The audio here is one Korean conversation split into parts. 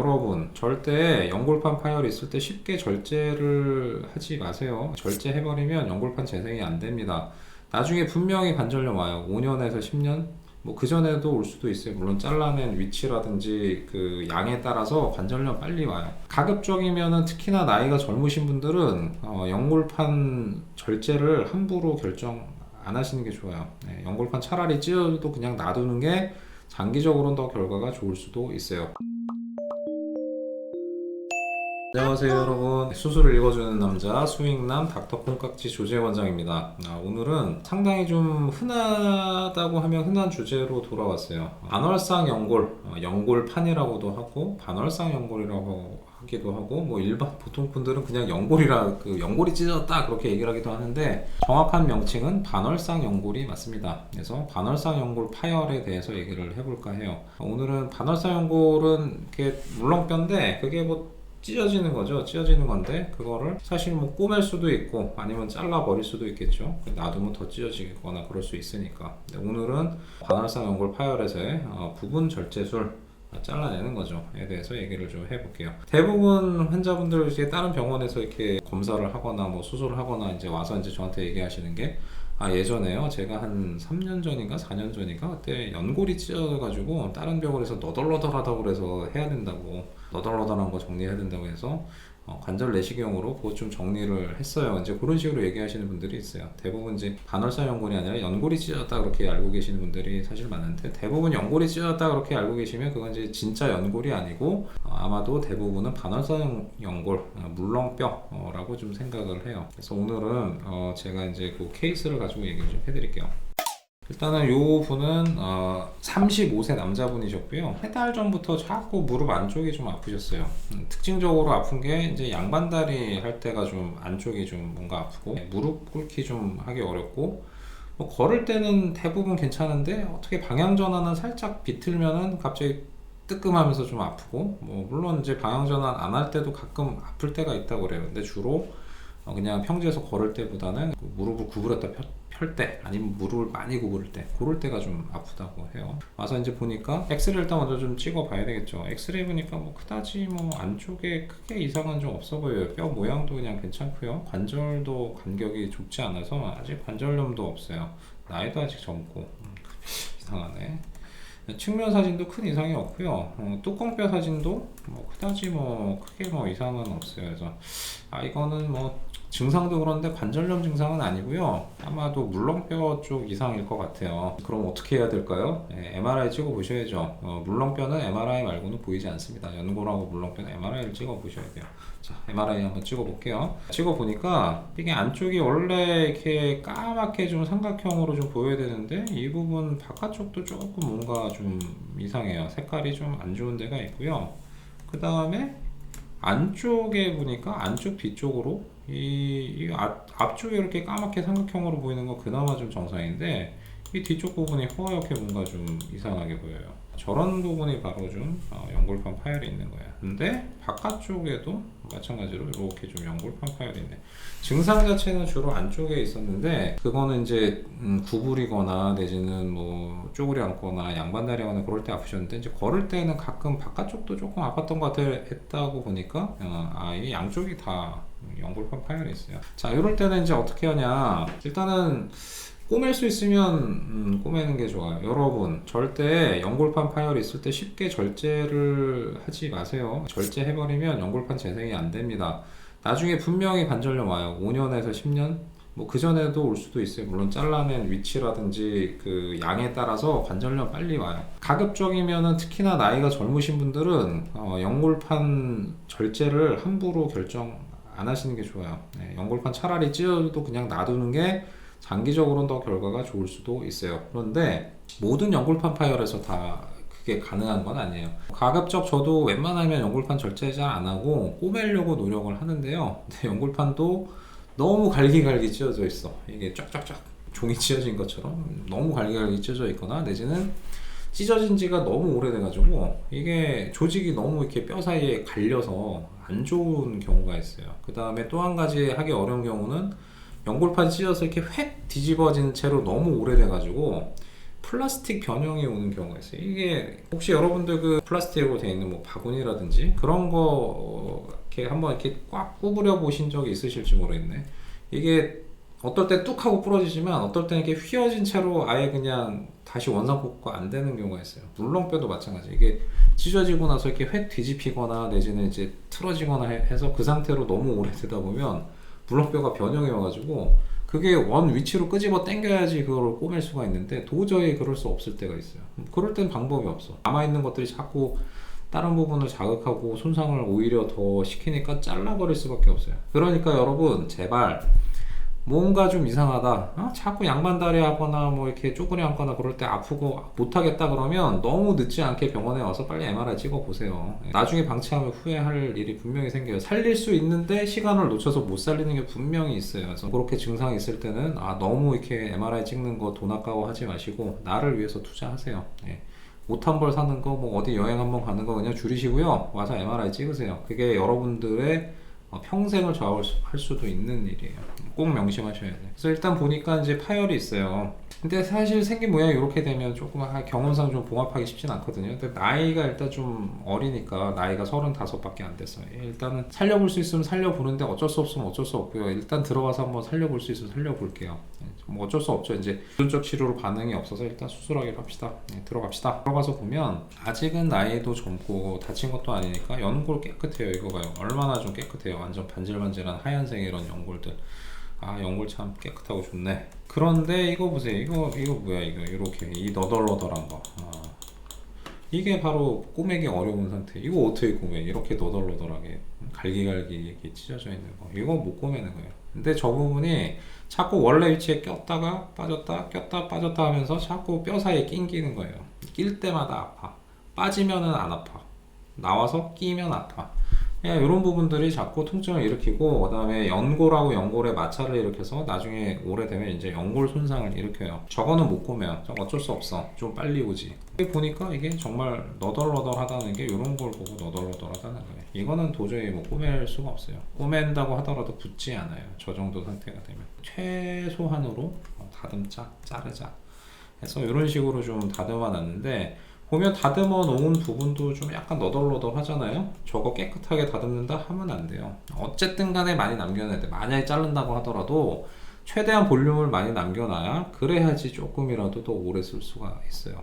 여러분 절대 연골판 파열이 있을 때 쉽게 절제를 하지 마세요. 절제해버리면 연골판 재생이 안 됩니다. 나중에 분명히 관절염 와요. 5년에서 10년 뭐 그 전에도 올 수도 있어요. 물론 잘라낸 위치라든지 그 양에 따라서 관절염 빨리 와요. 가급적이면은 특히나 나이가 젊으신 분들은 어, 연골판 절제를 함부로 결정 안 하시는 게 좋아요. 네, 연골판 차라리 찢어도 그냥 놔두는 게 장기적으로는 더 결과가 좋을 수도 있어요. 안녕하세요 여러분. 수술을 읽어주는 남자 수익남 닥터 콩깍지 조재 원장입니다. 아, 오늘은 상당히 좀 흔하다고 하면 흔한 주제로 돌아왔어요. 반월상 연골 어, 연골판이라고도 하고 반월상 연골이라고 하기도 하고 뭐 일반 보통 분들은 그냥 연골이라 그 연골이 찢어졌다 그렇게 얘기를 하기도 하는데 정확한 명칭은 반월상 연골이 맞습니다. 그래서 반월상 연골 파열에 대해서 얘기를 해볼까 해요. 오늘은 반월상 연골은 이렇게 물렁뼈인데 그게 뭐 찢어지는 거죠. 찢어지는 건데 그거를 사실 뭐 꼬맬 수도 있고 아니면 잘라 버릴 수도 있겠죠. 놔두면 더 찢어지거나 그럴 수 있으니까. 오늘은 반월상 연골 파열에서의 어, 부분 절제술 잘라내는 거죠 에 대해서 얘기를 좀 해볼게요. 대부분 환자분들 이제 다른 병원에서 이렇게 검사를 하거나 뭐 수술을 하거나 이제 와서 이제 저한테 얘기하시는 게 아, 예전에요. 제가 한 3년 전인가 4년 전인가 그때 연골이 찢어져가지고 다른 병원에서 너덜너덜하다고 그래서 해야 된다고 너덜너덜한 거 정리해야 된다고 해서 어, 관절 내시경으로 그거 좀 정리를 했어요. 이제 그런 식으로 얘기하시는 분들이 있어요. 대부분 이제 반월사 연골이 아니라 연골이 찢어졌다 그렇게 알고 계시는 분들이 사실 많은데 대부분 연골이 찢어졌다 그렇게 알고 계시면 그건 이제 진짜 연골이 아니고 어, 아마도 대부분은 반월사 연골 어, 물렁뼈라고 좀 생각을 해요. 그래서 오늘은 어, 제가 이제 그 케이스를 가지고 얘기를 좀 해드릴게요. 일단은 요 분은 어, 35세 남자분이셨고요. 세 달 전부터 자꾸 무릎 안쪽이 좀 아프셨어요. 음, 특징적으로 아픈 게 이제 양반다리 할 때가 좀 안쪽이 좀 뭔가 아프고 무릎 꿇기 좀 하기 어렵고 뭐 걸을 때는 대부분 괜찮은데 어떻게 방향 전환은 살짝 비틀면은 갑자기 뜨끔하면서 좀 아프고 뭐 물론 이제 방향 전환 안 할 때도 가끔 아플 때가 있다고 그래요. 근데 주로 어, 그냥 평지에서 걸을 때보다는 그 무릎을 구부렸다 펼 때 아니면 무릎을 많이 구부릴 때 그럴 때가 좀 아프다고 해요. 와서 이제 보니까 엑스레이 일단 먼저 좀 찍어 봐야 되겠죠. 엑스레이 보니까 뭐 그다지 뭐 안쪽에 크게 이상은 좀 없어 보여요. 뼈 모양도 그냥 괜찮고요. 관절도 간격이 좁지 않아서 아직 관절염도 없어요. 나이도 아직 젊고 음, 이상하네. 측면 사진도 큰 이상이 없고요. 어, 뚜껑뼈 사진도 뭐 그다지 뭐 크게 뭐 이상은 없어요. 그래서 아 이거는 뭐 증상도 그런데 관절염 증상은 아니고요. 아마도 물렁뼈 쪽 이상일 것 같아요. 그럼 어떻게 해야 될까요? 네, MRI 찍어 보셔야죠. 어, 물렁뼈는 MRI 말고는 보이지 않습니다. 연골하고 물렁뼈는 MRI를 찍어 보셔야 돼요. 자, MRI 한번 찍어 볼게요. 찍어 보니까 이게 안쪽이 원래 이렇게 까맣게 좀 삼각형으로 좀 보여야 되는데 이 부분 바깥쪽도 조금 뭔가 좀 이상해요. 색깔이 좀 안 좋은 데가 있고요. 그 다음에 안쪽에 보니까 안쪽 뒤쪽으로 이, 이 앞, 앞쪽에 이렇게 까맣게 삼각형으로 보이는 거 그나마 좀 정상인데 이 뒤쪽 부분이 허옇게 뭔가 좀 이상하게 보여요. 저런 부분이 바로 좀 어, 연골판 파열이 있는 거야. 근데 바깥쪽에도 마찬가지로 이렇게 좀 연골판 파열이 있네. 증상 자체는 주로 안쪽에 있었는데 그거는 이제 음, 구부리거나 내지는 뭐 쪼그리 앉거나 양반다리 하거나 그럴 때 아프셨는데 이제 걸을 때는 가끔 바깥쪽도 조금 아팠던 것 같아 했다고 보니까 어, 아 이게 양쪽이 다 연골판 파열이 있어요. 자 이럴 때는 이제 어떻게 하냐 일단은 꼬맬 수 있으면 음, 꼬매는 게 좋아요. 여러분 절대 연골판 파열이 있을 때 쉽게 절제를 하지 마세요. 절제해버리면 연골판 재생이 안 됩니다. 나중에 분명히 관절염 와요. 5년에서 10년 뭐 그 전에도 올 수도 있어요. 물론 잘라낸 위치라든지 그 양에 따라서 관절염 빨리 와요. 가급적이면은 특히나 나이가 젊으신 분들은 어, 연골판 절제를 함부로 결정 안 하시는 게 좋아요. 네, 연골판 차라리 찢어도 그냥 놔두는 게 장기적으로는 더 결과가 좋을 수도 있어요. 그런데 모든 연골판 파열에서 다 그게 가능한 건 아니에요. 가급적 저도 웬만하면 연골판 절제 잘 안 하고 꼬매려고 노력을 하는데요. 근데 연골판도 너무 갈기갈기 찢어져 있어. 이게 쫙쫙쫙 종이 찢어진 것처럼 너무 갈기갈기 찢어져 있거나 내지는 찢어진 지가 너무 오래돼가지고 이게 조직이 너무 이렇게 뼈 사이에 갈려서 안 좋은 경우가 있어요. 그 다음에 또 한 가지 하기 어려운 경우는 연골판 찢어서 이렇게 획 뒤집어진 채로 너무 오래돼가지고 플라스틱 변형이 오는 경우가 있어요. 이게 혹시 여러분들 그 플라스틱으로 되어 있는 뭐 바구니라든지 그런 거 이렇게 한번 이렇게 꽉 구부려 보신 적이 있으실지 모르겠네. 이게 어떨 때 뚝 하고 부러지지만 어떨 때는 이렇게 휘어진 채로 아예 그냥 다시 원상 복구가 안 되는 경우가 있어요. 물렁뼈도 마찬가지. 이게 찢어지고 나서 이렇게 획 뒤집히거나 내지는 이제 틀어지거나 해- 해서 그 상태로 너무 오래 되다 보면 물렁뼈가 변형이 와가지고 그게 원 위치로 끄집어 당겨야지 그걸 꼬맬 수가 있는데 도저히 그럴 수 없을 때가 있어요. 그럴 땐 방법이 없어. 남아있는 것들이 자꾸 다른 부분을 자극하고 손상을 오히려 더 시키니까 잘라버릴 수밖에 없어요. 그러니까 여러분 제발 뭔가 좀 이상하다. 어? 자꾸 양반다리 하거나 뭐 이렇게 쪼그려 앉거나 그럴 때 아프고 못하겠다 그러면 너무 늦지 않게 병원에 와서 빨리 MRI 찍어 보세요. 나중에 방치하면 후회할 일이 분명히 생겨요. 살릴 수 있는데 시간을 놓쳐서 못 살리는 게 분명히 있어요. 그래서 그렇게 증상이 있을 때는 아 너무 이렇게 MRI 찍는 거 돈 아까워 하지 마시고 나를 위해서 투자하세요. 예. 옷한 벌 사는 거, 뭐 어디 여행 한번 가는 거 그냥 줄이시고요. 와서 MRI 찍으세요. 그게 여러분들의 어, 평생을 좌우할 수도 있는 일이에요. 꼭 명심하셔야 돼요. 그래서 일단 보니까 이제 파열이 있어요. 근데 사실 생긴 모양이 이렇게 되면 조금 아, 경험상 좀 봉합하기 쉽진 않거든요. 근데 나이가 일단 좀 어리니까 나이가 35밖에 안. 예, 일단은 살려볼 수 있으면 살려보는데 어쩔 수 없으면 어쩔 수 없고요. 일단 들어가서 한번 살려볼 수 있으면 살려볼게요. 예, 뭐 어쩔 수 없죠. 이제 유전적 치료로 반응이 없어서 일단 수술하기로 합시다. 예, 들어갑시다. 들어가서 보면 아직은 나이도 젊고 다친 것도 아니니까 연골 깨끗해요. 이거 봐요. 얼마나 좀 깨끗해요. 완전 반질반질한 하얀색 이런 연골들. 아 연골 참 깨끗하고 좋네. 그런데 이거 보세요. 이거 이거 뭐야 이거 이렇게 이 너덜너덜한 거. 아, 이게 바로 꼬매기 어려운 상태. 이거 어떻게 꼬매? 이렇게 너덜너덜하게 갈기갈기 이렇게 찢어져 있는 거. 이거 못 꼬매는 거예요. 근데 저 부분이 자꾸 원래 위치에 꼈다가 빠졌다 꼈다 빠졌다 하면서 자꾸 뼈 사이에 낑기는 거예요. 낄 때마다 아파. 빠지면은 안 아파. 나와서 끼면 아파. 이런 부분들이 자꾸 통증을 일으키고 그다음에 연골하고 연골의 마찰을 일으켜서 나중에 오래되면 이제 연골 손상을 일으켜요. 저거는 못 꼬매요. 저거 어쩔 수 없어. 좀 빨리 오지. 보니까 이게 정말 너덜너덜하다는 게 이런 걸 보고 너덜너덜하다는 거예요. 이거는 도저히 뭐 꼬맬 수가 없어요. 꼬맨다고 하더라도 붙지 않아요. 저 정도 상태가 되면 최소한으로 어, 다듬자, 자르자. 해서 이런 식으로 좀 다듬어 놨는데 보면 다듬어 놓은 부분도 좀 약간 너덜너덜 하잖아요. 저거 깨끗하게 다듬는다 하면 안 돼요. 어쨌든 간에 많이 남겨놔야 돼. 만약에 자른다고 하더라도 최대한 볼륨을 많이 남겨놔야 그래야지 조금이라도 더 오래 쓸 수가 있어요.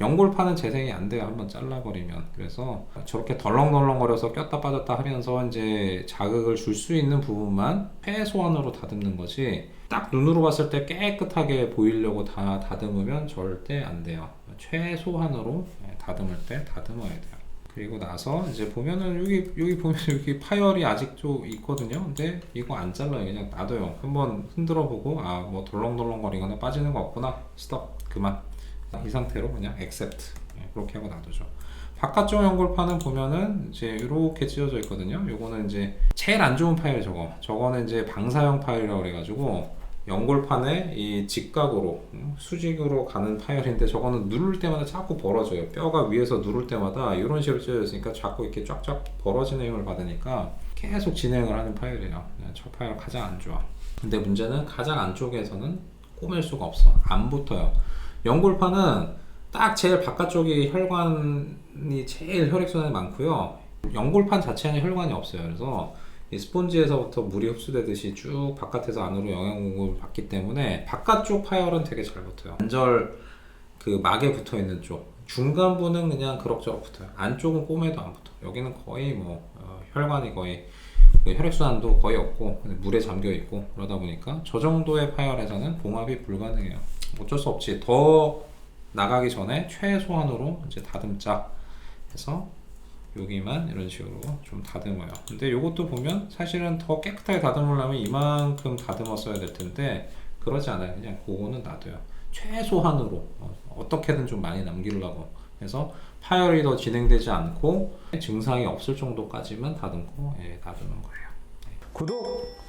연골파는 재생이 안 돼요. 한번 잘라버리면. 그래서 저렇게 덜렁덜렁거려서 꼈다 빠졌다 하면서 이제 자극을 줄 수 있는 부분만 최소한으로 다듬는 거지. 딱 눈으로 봤을 때 깨끗하게 보이려고 다 다듬으면 절대 안 돼요. 최소한으로 예, 다듬을 때 다듬어야 돼요. 그리고 나서 이제 보면은 여기 여기 보면 여기 파열이 아직도 있거든요. 근데 이거 안 잘라요. 그냥 놔둬요. 한번 흔들어 보고 아 뭐 덜렁덜렁거리거나 빠지는 거 없구나. 스톱 그만. 이 상태로 그냥 accept 예, 그렇게 하고 놔두죠. 바깥쪽 연골판은 보면은 이제 이렇게 찢어져 있거든요. 요거는 이제 제일 안 좋은 파일 저거. 저거는 이제 방사형 파일이라고 그래가지고 연골판에 이 직각으로 음, 수직으로 가는 파열인데 저거는 누를 때마다 자꾸 벌어져요. 뼈가 위에서 누를 때마다 이런 식으로 찢어져 있으니까 자꾸 이렇게 쫙쫙 벌어지는 힘을 받으니까 계속 진행을 하는 파열이에요. 네, 저 파열 가장 안 좋아. 근데 문제는 가장 안쪽에서는 꼬맬 수가 없어. 안 붙어요. 연골판은 딱 제일 바깥쪽이 혈관이 제일 혈액순환이 많고요. 연골판 자체에는 혈관이 없어요. 그래서 이 스폰지에서부터 물이 흡수되듯이 쭉 바깥에서 안으로 공급을 받기 때문에 바깥쪽 파열은 되게 잘 붙어요. 관절 그 막에 붙어 있는 쪽 중간 부는 그냥 그럭저럭 붙어요. 안쪽은 꼬매도 안 붙어. 여기는 거의 뭐 어, 혈관이 거의 그 혈액순환도 거의 없고 물에 잠겨 있고 그러다 보니까 저 정도의 파열에서는 봉합이 불가능해요. 어쩔 수 없지. 더 나가기 전에 최소한으로 이제 다듬자 해서 여기만 이런 식으로 좀 다듬어요. 근데 이것도 보면 사실은 더 깨끗하게 다듬으려면 이만큼 다듬었어야 될 텐데 그러지 않아요. 그냥 그거는 놔둬요. 최소한으로 어, 떻게든좀 많이 남기려고 해서 파열이 더 진행되지 않고 증상이 없을 정도까지만 다듬고 예, 놔두는 거예요. 구독,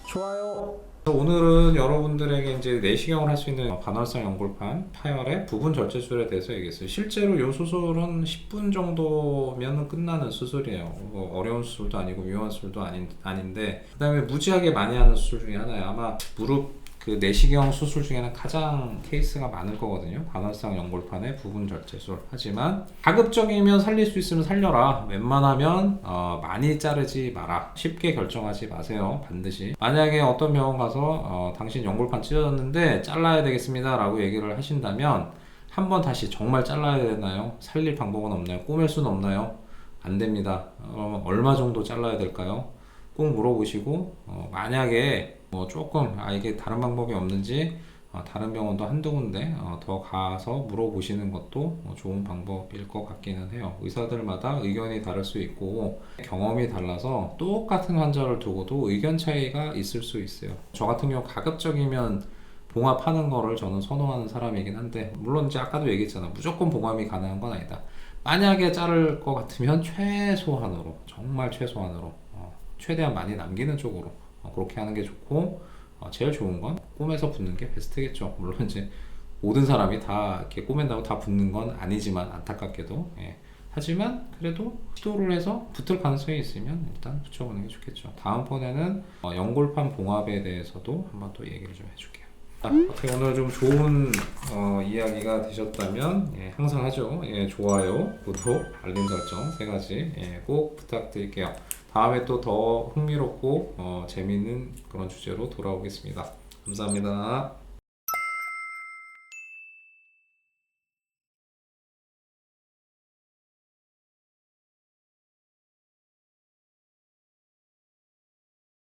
좋아요. 오늘은 여러분들에게 이제 내시경을 할 수 있는 반월성 연골판 파열의 부분 절제술에 대해서 얘기했어요. 실제로 이 수술은 10분 정도면 끝나는 수술이에요. 뭐 어려운 수술도 아니고 위험한 수술도 아닌, 아닌데 그 다음에 무지하게 많이 하는 수술 중에 하나예요. 아마 무릎 그 내시경 수술 중에는 가장 케이스가 많을 거거든요. 관월상 연골판의 부분 절제술. 하지만 가급적이면 살릴 수 있으면 살려라. 웬만하면 어, 많이 자르지 마라. 쉽게 결정하지 마세요. 반드시. 만약에 어떤 병원 가서 어, 당신 연골판 찢어졌는데 잘라야 되겠습니다라고 얘기를 하신다면 한 번 다시 정말 잘라야 되나요? 살릴 방법은 없나요? 꼬맬 수는 없나요? 안 됩니다. 어, 얼마 정도 잘라야 될까요? 꼭 물어보시고 어, 만약에 뭐 조금 아 이게 다른 방법이 없는지 어, 다른 병원도 한두 군데 어, 더 가서 물어보시는 것도 어, 좋은 방법일 것 같기는 해요. 의사들마다 의견이 다를 수 있고 경험이 달라서 똑같은 환자를 두고도 의견 차이가 있을 수 있어요. 저 같은 경우 가급적이면 봉합하는 거를 저는 선호하는 사람이긴 한데 물론 이제 아까도 얘기했잖아 무조건 봉합이 가능한 건 아니다. 만약에 자를 것 같으면 최소한으로 정말 최소한으로 어, 최대한 많이 남기는 쪽으로 어, 그렇게 하는 게 좋고 어, 제일 좋은 건 꿈에서 붙는 게 베스트겠죠. 물론 이제 모든 사람이 다 이렇게 꼬맨다고 다 붙는 건 아니지만 안타깝게도 예. 하지만 그래도 시도를 해서 붙을 가능성이 있으면 일단 붙여보는 게 좋겠죠. 다음번에는 어, 연골판 봉합에 대해서도 한번 또 얘기를 좀 해줄게요. 아, 어떻게 오늘 좀 좋은 어, 이야기가 되셨다면 예, 항상 하죠. 예, 좋아요, 구독, 알림 설정 세 가지 예, 꼭 부탁드릴게요. 다음에 또 더 흥미롭고 어, 재미있는 그런 주제로 돌아오겠습니다. 감사합니다.